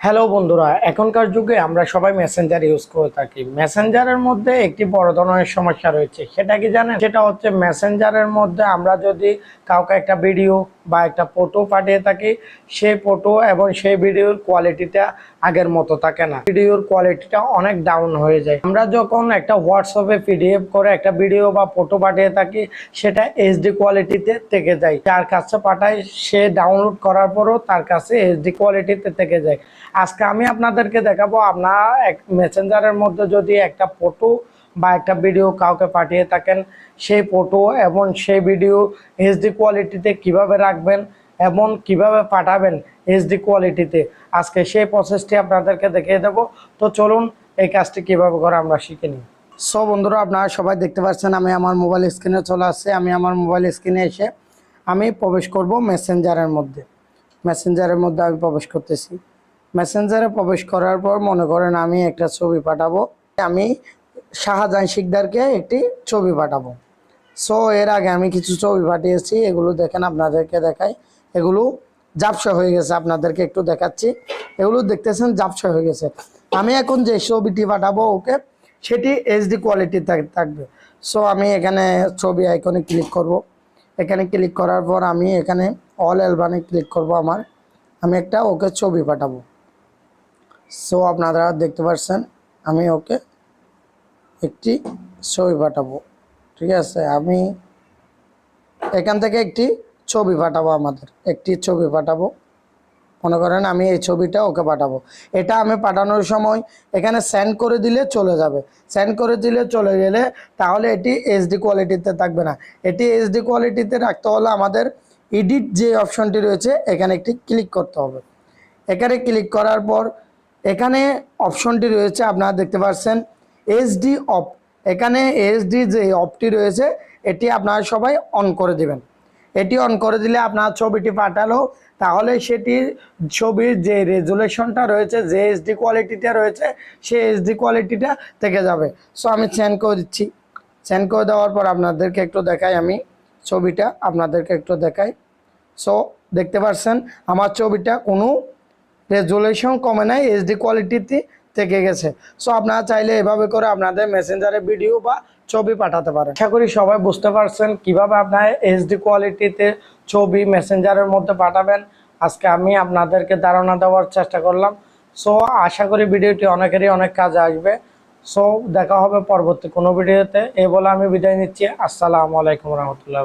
Hello বন্ধুরা, এখনকার যুগে আমরা সবাই মেসেঞ্জার ইউজ করে থাকি। মেসেঞ্জারের মধ্যে একটি বড় ধরনের সমস্যা রয়েছে। সেটা কি জানেন? সেটা হচ্ছে মেসেঞ্জারের মধ্যে আমরা যদি কাউকে একটা ভিডিও বা একটা ফটো পাঠিয়ে থাকি, সেই ফটো এবং সেই ভিডিওর কোয়ালিটিটা আগের মতো থাকে না। ভিডিওর কোয়ালিটিটা অনেক ডাউন হয়ে যায়। আমরা যখন একটা হোয়াটসঅ্যাপে পিডিএফ করে একটা ভিডিও বা ফটো পাঠিয়ে থাকি, সেটা এইচডি কোয়ালিটিতে থেকে যায়। যার কাছে পাঠায়, সে ডাউনলোড করার পরও তার কাছে এইচডি কোয়ালিটিতে থেকে যায়। আজকে আমি আপনাদেরকে দেখাবো আপনারা এক মেসেঞ্জারের মধ্যে যদি একটা ফটো বা একটা ভিডিও কাউকে পাঠিয়ে থাকেন, সেই ফটো এবং সেই ভিডিও এইচডি কোয়ালিটিতে কীভাবে রাখবেন এবং কীভাবে পাঠাবেন এইচডি কোয়ালিটিতে আজকে সেই প্রসেসটি আপনাদেরকে দেখিয়ে দেবো। তো চলুন এই কাজটি কীভাবে করে আমরা শিখে নিই। সো বন্ধুরা, আপনারা সবাই দেখতে পাচ্ছেন আমি আমার মোবাইল স্ক্রিনে চলে আসছে। আমি আমার মোবাইল স্ক্রিনে এসে আমি প্রবেশ করব মেসেঞ্জারের মধ্যে। মেসেঞ্জারের মধ্যে আমি প্রবেশ করতেছি। মেসেঞ্জারে প্রবেশ করার পর মনে করেন আমি একটা ছবি পাঠাবো। আমি শাহজাহান শিকদারকে একটি ছবি পাঠাবো। সো এর আগে আমি কিছু ছবি পাঠিয়েছি, এগুলো দেখেন আপনাদেরকে দেখাই। এগুলো জাপসা হয়ে গেছে, আপনাদেরকে একটু দেখাচ্ছি। এগুলো দেখতেছেন জাপসা হয়ে গেছে। আমি এখন যে ছবিটি পাঠাবো ওকে, সেটি এইচডি কোয়ালিটি থাকবে। সো আমি এখানে ছবি আইকনে ক্লিক করব। এখানে ক্লিক করার পর আমি এখানে অল অ্যালবামে ক্লিক করব আমার। আমি একটা ওকে ছবি পাঠাবো। সো আপনারা দেখতে পাচ্ছেন আমি ওকে একটি ছবি পাঠাবো। ঠিক আছে, আমি এখান থেকে একটি ছবি পাঠাবো আমাদের, একটি ছবি পাঠাবো। মনে করেন আমি এই ছবিটা ওকে পাঠাবো। এটা আমি পাঠানোর সময় এখানে সেন্ড করে দিলে চলে যাবে। সেন্ড করে দিলে চলে গেলে তাহলে এটি এইচডি কোয়ালিটিতে থাকবে না। এটি এইচডি কোয়ালিটিতে রাখতে হলে আমাদের এডিট যে অপশনটি রয়েছে, এখানে একটি ক্লিক করতে হবে। এখানে ক্লিক করার পর এখানে অপশনটি রয়েছে, আপনারা দেখতে পাচ্ছেন এইচডি অপ এখানে এইচডি যে অপটি রয়েছে, এটি আপনারা সবাই অন করে দিবেন। এটি অন করে দিলে আপনার ছবিটি পাঠালো, তাহলে সেটির ছবির যে রেজুলেশনটা রয়েছে, যে এইচডি কোয়ালিটিটা রয়েছে, সেই এইচডি কোয়ালিটিটা থেকে যাবে। সো আমি সেন্ড করে দিচ্ছি। সেন্ড করে দেওয়ার পর আপনাদেরকে একটু দেখাই আমি ছবিটা, আপনাদেরকে একটু দেখাই। সো দেখতে পাচ্ছেন, আমার ছবিটা কোনো রেজুলেশন কমে নাই এইচডি কোয়ালিটিতে থেকে গেছে। সো আপনারা চাইলে এভাবে করে আপনাদের মেসেঞ্জারে ভিডিও বা ছবি পাঠাতে পারেন। আশা করি সবাই বুঝতে পারছেন কীভাবে আপনার এইচডি কোয়ালিটিতে ছবি মেসেঞ্জারের মধ্যে পাঠাবেন। আজকে আমি আপনাদেরকে ধারণা দেওয়ার চেষ্টা করলাম। সো আশা করি ভিডিওটি অনেকেরই অনেক কাজে আসবে। সো দেখা হবে পরবর্তী কোনো ভিডিওতে এ বলে আমি বিদায় নিচ্ছি। আসসালামু আলাইকুম রহমতুল্লাহ